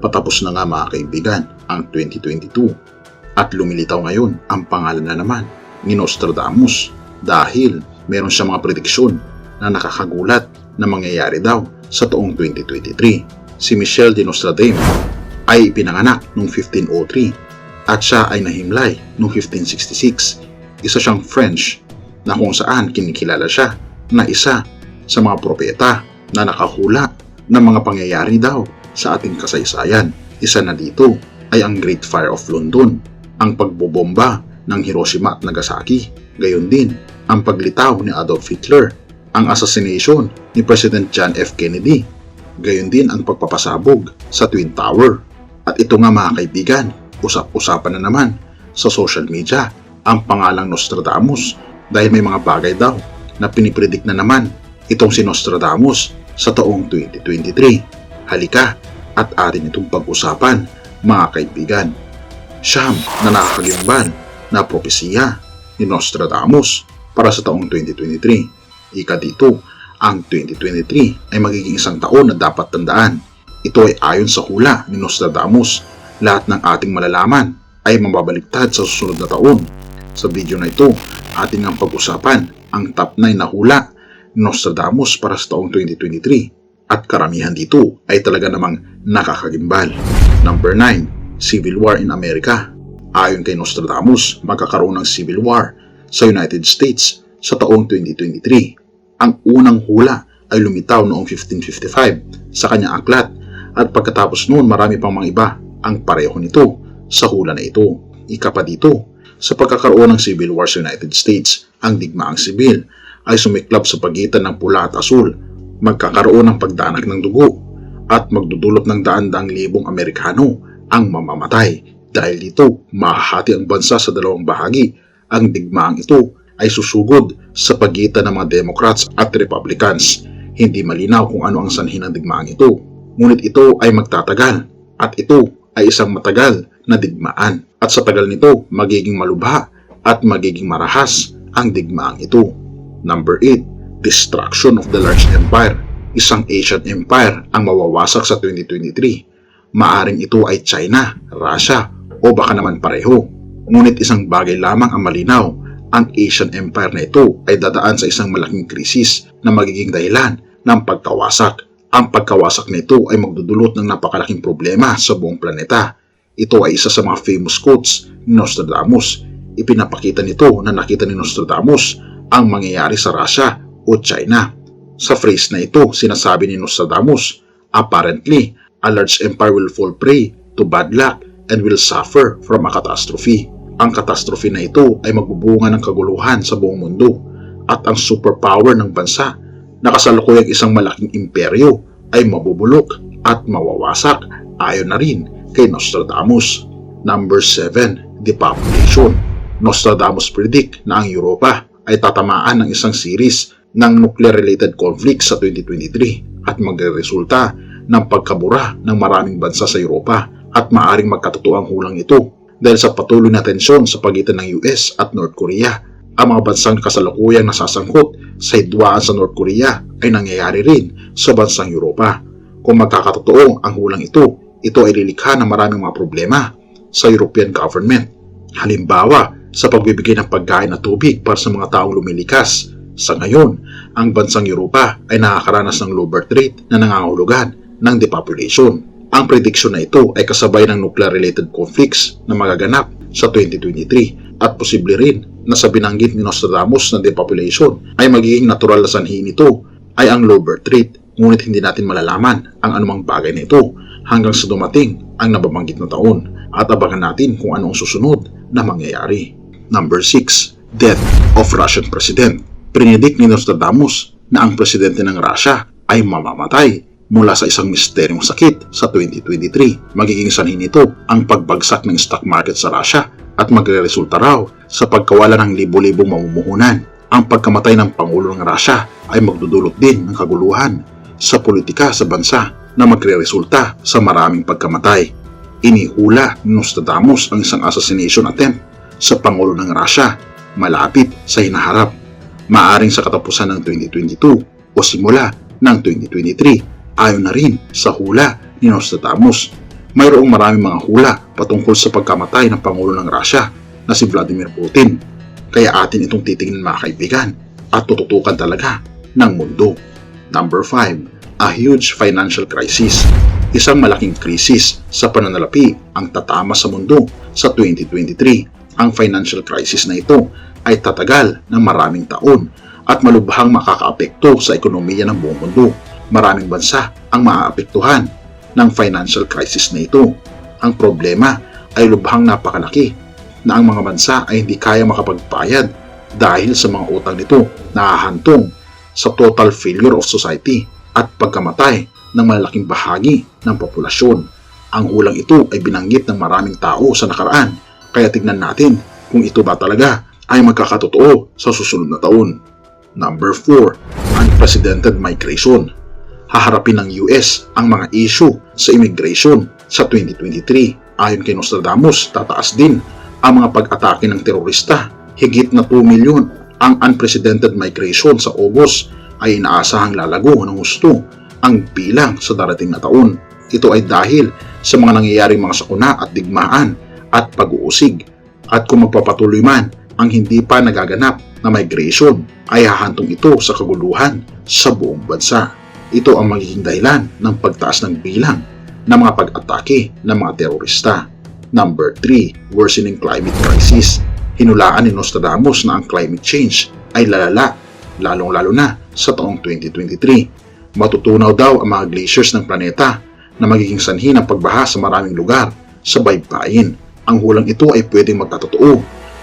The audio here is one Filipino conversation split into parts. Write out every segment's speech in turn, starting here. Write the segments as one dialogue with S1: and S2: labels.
S1: Patapos na nga mga kaibigan ang 2022 at lumilitaw ngayon ang pangalan na naman ni Nostradamus dahil meron siya mga prediksyon na nakakagulat na mangyayari daw sa taong 2023. Si Michel de Nostradamus ay ipinanganak noong 1503 at siya ay nahimlay noong 1566. Isa siyang French na kung saan kinikilala siya na isa sa mga propeta na nakahula ng mga pangyayari daw sa ating kasaysayan. Isa na dito ay ang Great Fire of London, ang pagbobomba ng Hiroshima at Nagasaki, gayon din ang paglitaw ni Adolf Hitler, ang assassination ni President John F. Kennedy, gayon din ang pagpapasabog sa Twin Tower. At ito nga mga kaibigan, usap-usapan na naman sa social media ang pangalang Nostradamus dahil may mga bagay daw na pinipredict na naman itong si Nostradamus sa taong 2023. Halika at atin itong pag-usapan mga kaibigan. Siyam na nakakagimbal na propesiya ni Nostradamus para sa taong 2023. Ika dito, ang 2023 ay magiging isang taon na dapat tandaan. Ito ay ayon sa hula ni Nostradamus. Lahat ng ating malalaman ay mababaliktad sa susunod na taon. Sa video na ito, ating ang pag-usapan ang top 9 na hula ni Nostradamus para sa taong 2023 at karamihan dito ay talaga namang nakakagimbal. Number 9, Civil War in America. Ayon kay Nostradamus, magkakaroon ng civil war sa United States sa taong 2023. Ang unang hula ay lumitaw noong 1555 sa kanyang aklat at pagkatapos noon marami pang mga iba ang pareho nito sa hula na ito. Ika pa dito, sa pagkakaroon ng civil war sa United States, ang digmaang sibil ay sumiklab sa pagitan ng pula at asul, magkakaroon ng pagdanak ng dugo, at magdudulot ng daan-daang libong Amerikano ang mamamatay. Dahil dito, mahahati ang bansa sa dalawang bahagi. Ang digmaang ito ay susugod sa pagitan ng mga Democrats at Republicans. Hindi malinaw kung ano ang sanhin ng digmaang ito. Ngunit ito ay magtatagal at ito ay isang matagal na digmaan. At sa tagal nito, magiging malubha at magiging marahas ang digmaang ito. Number 8. Destruction of the Large Empire. Isang Asian Empire ang mawawasak sa 2023. Maaring ito ay China, Russia, o baka naman pareho. Ngunit isang bagay lamang ang malinaw, ang Asian Empire na ito ay dadaan sa isang malaking krisis na magiging dahilan ng pagkawasak. Ang pagkawasak na ito ay magdudulot ng napakalaking problema sa buong planeta. Ito ay isa sa mga famous quotes ni Nostradamus. Ipinapakita nito na nakita ni Nostradamus ang mangyayari sa Russia o China. Sa phrase na ito, sinasabi ni Nostradamus, apparently, a large empire will fall prey to bad luck and will suffer from a catastrophe. Ang catastrophe na ito ay magbubunga ng kaguluhan sa buong mundo at ang superpower ng bansa na kasalukuyang isang malaking imperyo ay mabubulok at mawawasak ayon na rin kay Nostradamus. Number 7. Depopulation Nostradamus predict na ang Europa ay tatamaan ng isang series ng nuclear-related conflict sa 2023 at magresulta ng pagkabura ng maraming bansa sa Europa at maaring magkatotoo ang hulang ito dahil sa patuloy na tensyon sa pagitan ng US at North Korea. Ang mga bansang kasalukuyang nasasangkot sa hidwaan sa North Korea ay nangyayari rin sa bansang Europa. Kung magkakatotoo ang hulang ito, ito ay lilikha ng maraming mga problema sa European government. Halimbawa, sa pagbibigay ng pagkain at tubig para sa mga taong lumilikas. Sa ngayon, ang bansang Europa ay nakakaranas ng low birth rate na nangangahulugan ng depopulation. Ang prediksyon na ito ay kasabay ng nuclear-related conflicts na magaganap sa 2023 at posible rin na sa binanggit ni Nostradamus na depopulation ay magiging natural na sanhi nito ay ang low birth rate ngunit hindi natin malalaman ang anumang bagay na ito hanggang sa dumating ang nababanggit na taon at abangan natin kung ano ang susunod na mangyayari. Number 6. Death of Russian President Prinidik ni Nostradamus na ang presidente ng Russia ay mamamatay mula sa isang misteryong sakit sa 2023. Magiging sanhin nito ang pagbagsak ng stock market sa Russia at magre-resulta raw sa pagkawala ng libo-libong mamumuhunan. Ang pagkamatay ng Pangulo ng Russia ay magdudulot din ng kaguluhan sa politika sa bansa na magre-resulta sa maraming pagkamatay. Inihula ni Nostradamus ang isang assassination attempt sa Pangulo ng Russia malapit sa hinaharap. Maaring sa katapusan ng 2022 o simula ng 2023 ayon na rin sa hula ni Nostradamus. mayroong maraming mga hula patungkol sa pagkamatay ng Pangulo ng Russia na si Vladimir Putin. Kaya atin itong titingnan mga kaibigan at tututukan talaga ng mundo. Number 5. A huge financial crisis. Isang malaking krisis sa pananalapi ang tatama sa mundo sa 2023. Ang financial crisis na ito ay tatagal ng maraming taon at malubhang makakaapekto sa ekonomiya ng buong mundo. Maraming bansa ang maaapektuhan ng financial crisis na ito. Ang problema ay lubhang napakalaki na ang mga bansa ay hindi kaya makapagbayad dahil sa mga utang nito na hahantong sa total failure of society at pagkamatay ng malalaking bahagi ng populasyon. Ang hulang ito ay binanggit ng maraming tao sa nakaraan kaya tignan natin kung ito ba talaga ay magkakatotoo sa susunod na taon. Number 4. Unprecedented Migration Haharapin ng US ang mga issue sa immigration sa 2023. Ayon kay Nostradamus, tataas din ang mga pag-atake ng terorista. Higit na 2 milyon ang unprecedented migration sa August ay inaasahang lalago ng gusto ang bilang sa darating na taon. Ito ay dahil sa mga nangyayaring mga sakuna at digmaan at pag-uusig. At kung magpapatuloy man ang hindi pa nagaganap na migration ay hahantong ito sa kaguluhan sa buong bansa. Ito ang magiging dahilan ng pagtaas ng bilang ng mga pag-atake ng mga terorista. Number 3. Worsening Climate Crisis Hinulaan ni Nostradamus na ang climate change ay lalala, lalong-lalo na sa taong 2023. Matutunaw daw ang mga glaciers ng planeta na magiging sanhi ng pagbaha sa maraming lugar sa baybayin. Ang hulang ito ay pwedeng magkatotoo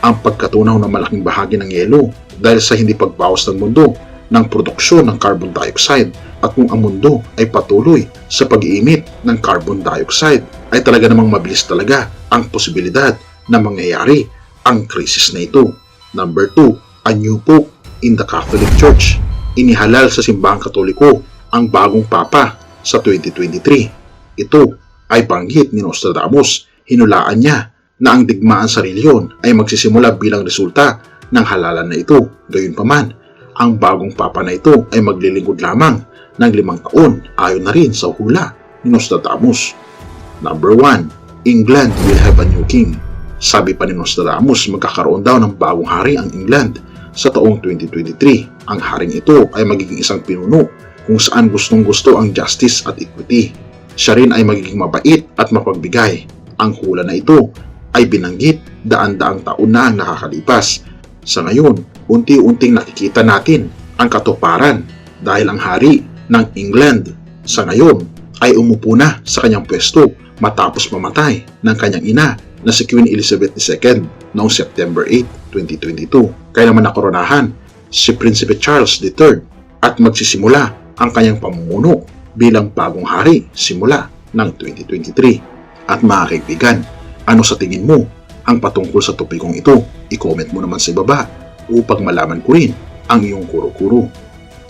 S1: ang pagkatunaw ng malaking bahagi ng yelo dahil sa hindi pagbawas ng mundo ng produksyon ng carbon dioxide at kung ang mundo ay patuloy sa pag-iimit ng carbon dioxide ay talaga namang mabilis talaga ang posibilidad na mangyayari ang krisis na ito. Number 2, a new pope in the Catholic Church. Inihalal sa simbahang katoliko ang bagong papa sa 2023. Ito ay banggit ni Nostradamus. Hinulaan niya na ang digmaan sa reliyon ay magsisimula bilang resulta ng halalan na ito. Gayunpaman, ang bagong papa na ito ay maglilingkod lamang ng limang taon ayon na rin sa hula ni Nostradamus. Number 1. England will have a new king. Sabi pa ni Nostradamus magkakaroon daw ng bagong hari ang England sa taong 2023. Ang haring ito ay magiging isang pinuno kung saan gustong gusto ang justice at equity. Siya rin ay magiging mabait at mapagbigay. Ang hula na ito ay binanggit daan-daang taon na ang nakakalipas. Sa ngayon, unti-unting nakikita natin ang katuparan dahil ang hari ng England sa ngayon ay umupo na sa kanyang pwesto matapos mamatay ng kanyang ina na si Queen Elizabeth II noong September 8, 2022. Kaya naman nakoronahan si Prinsipe Charles III at magsisimula ang kanyang pamumuno bilang bagong hari simula ng 2023. At mga kaibigan, ano sa tingin mo ang patungkol sa topikong ito? I-comment mo naman sa ibaba upang malaman ko rin ang iyong kuro-kuro.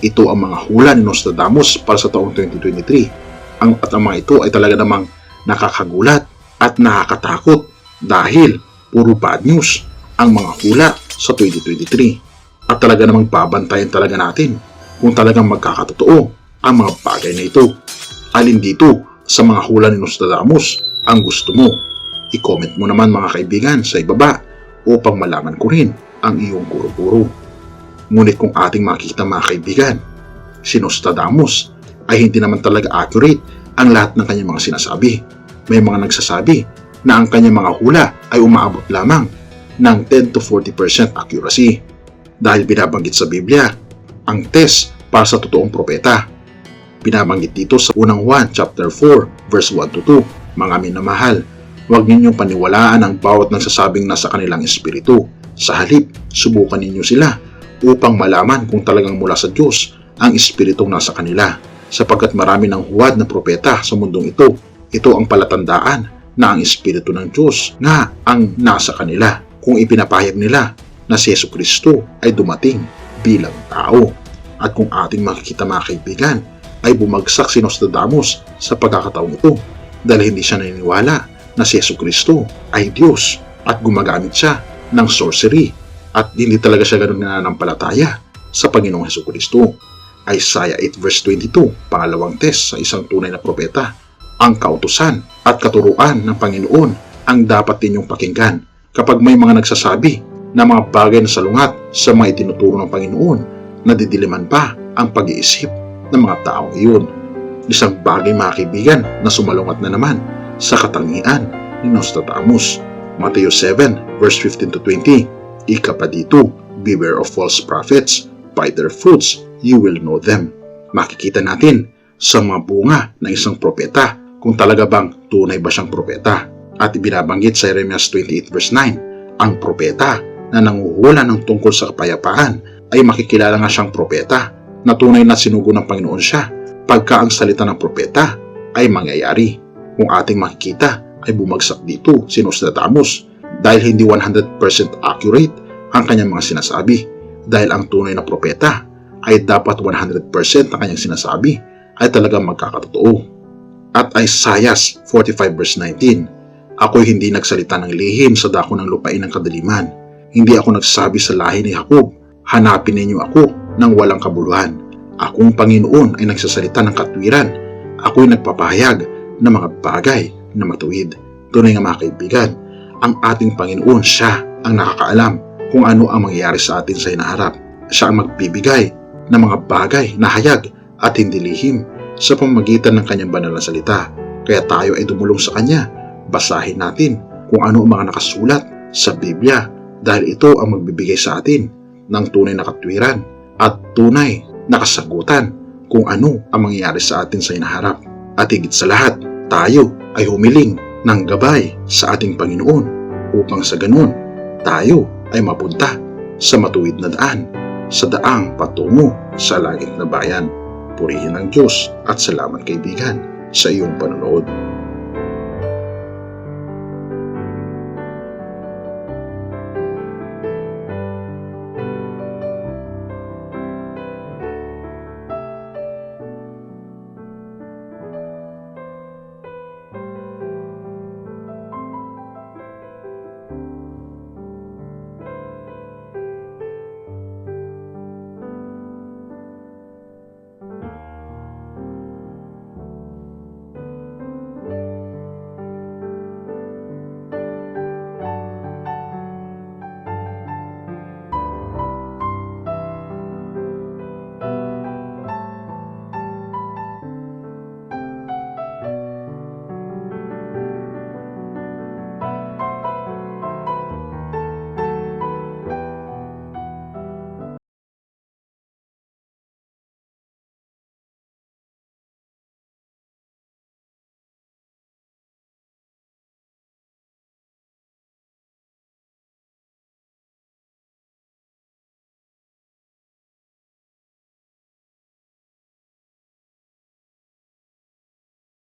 S1: Ito ang mga hula ni Nostradamus para sa taong 2023. Ang, at ang mga ito ay talaga namang nakakagulat at nakakatakot dahil puro bad news ang mga hula sa 2023. At talaga namang babantayan talaga natin kung talagang magkakatotoo ang mga bagay na ito. Alin dito sa mga hula ni Nostradamus ang gusto mo? I-comment mo naman mga kaibigan sa ibaba upang malaman ko rin ang iyong kuro-kuro. Ngunit kung ating makikita mga kaibigan, si Nostradamus ay hindi naman talaga accurate ang lahat ng kanyang mga sinasabi. May mga nagsasabi na ang kanyang mga hula ay umaabot lamang ng 10 to 40% accuracy. Dahil binabanggit sa Biblia, ang test para sa totoong propeta. Binabanggit dito sa unang 1 chapter 4 verse 1 to 2. Mga minamahal, huwag ninyong paniwalaan ang bawat nagsasabing nasa kanilang espiritu. Sa halip, subukan ninyo sila upang malaman kung talagang mula sa Diyos ang espiritong nasa kanila. Sapagkat marami ng huwad na propeta sa mundong ito, ito ang palatandaan na ang espiritu ng Diyos nga ang nasa kanila kung ipinapahayag nila na si Yesu Kristo ay dumating bilang tao. At kung ating makikita mga kaibigan, ay bumagsak si Nostradamus sa pagkakataong ito dahil hindi siya naniniwala na si Yesu Kristo ay Diyos at gumagamit siya ng sorcery at hindi talaga siya ganun nananampalataya sa Panginoong Heso Kristo. Isaiah 8 verse 22, pangalawang test sa isang tunay na propeta. Ang kautusan at katuruan ng Panginoon ang dapat ninyong pakinggan kapag may mga nagsasabi na mga bagay na salungat sa mga itinuturo ng Panginoon na didiliman pa ang pag-iisip ng mga taong iyon. Isang bagay mga kaibigan na sumalungat na naman sa katangian ni Nostradamus. Mateo 7 verse 15 to 20 Ika pa dito, beware of false prophets, by their fruits you will know them. Makikita natin sa mga bunga ng isang propeta kung talaga bang tunay ba siyang propeta. At ibinabanggit sa Jeremias 28 verse 9, ang propeta na nanguhula ng tungkol sa kapayapaan ay makikilala nga siyang propeta na tunay na sinugo ng Panginoon siya pagka ang salita ng propeta ay mangyayari. Kung ating makikita ay bumagsak dito si Nostradamus dahil hindi 100% accurate ang kanyang mga sinasabi dahil ang tunay na propeta ay dapat 100% ang kanyang sinasabi ay talagang magkakatotoo. At Isaiah 45 verse 19, Ako'y hindi nagsalita ng lihim sa dako ng lupain ng kadaliman. Hindi ako nagsabi sa lahi ni Jacob, hanapin ninyo ako ng walang kabuluhan. Akong Panginoon ay nagsasalita ng katwiran. Ako'y nagpapahayag ng mga bagay na matuwid. Tunay nga mga kaibigan, ang ating Panginoon siya ang nakakaalam kung ano ang mangyayari sa atin sa hinaharap. Siya ang magbibigay ng mga bagay na hayag at hindi lihim sa pamagitan ng kanyang banal na salita. Kaya tayo ay dumulong sa kanya. Basahin natin kung ano ang mga nakasulat sa Biblia dahil ito ang magbibigay sa atin ng tunay na katwiran at tunay na kasagutan kung ano ang mangyayari sa atin sa hinaharap. At higit sa lahat, tayo ay humiling ng gabay sa ating Panginoon upang sa ganun tayo ay mapunta sa matuwid na daan, sa daang patungo sa langit na bayan. Purihin ang Diyos at salamat kaibigan sa iyong panonood.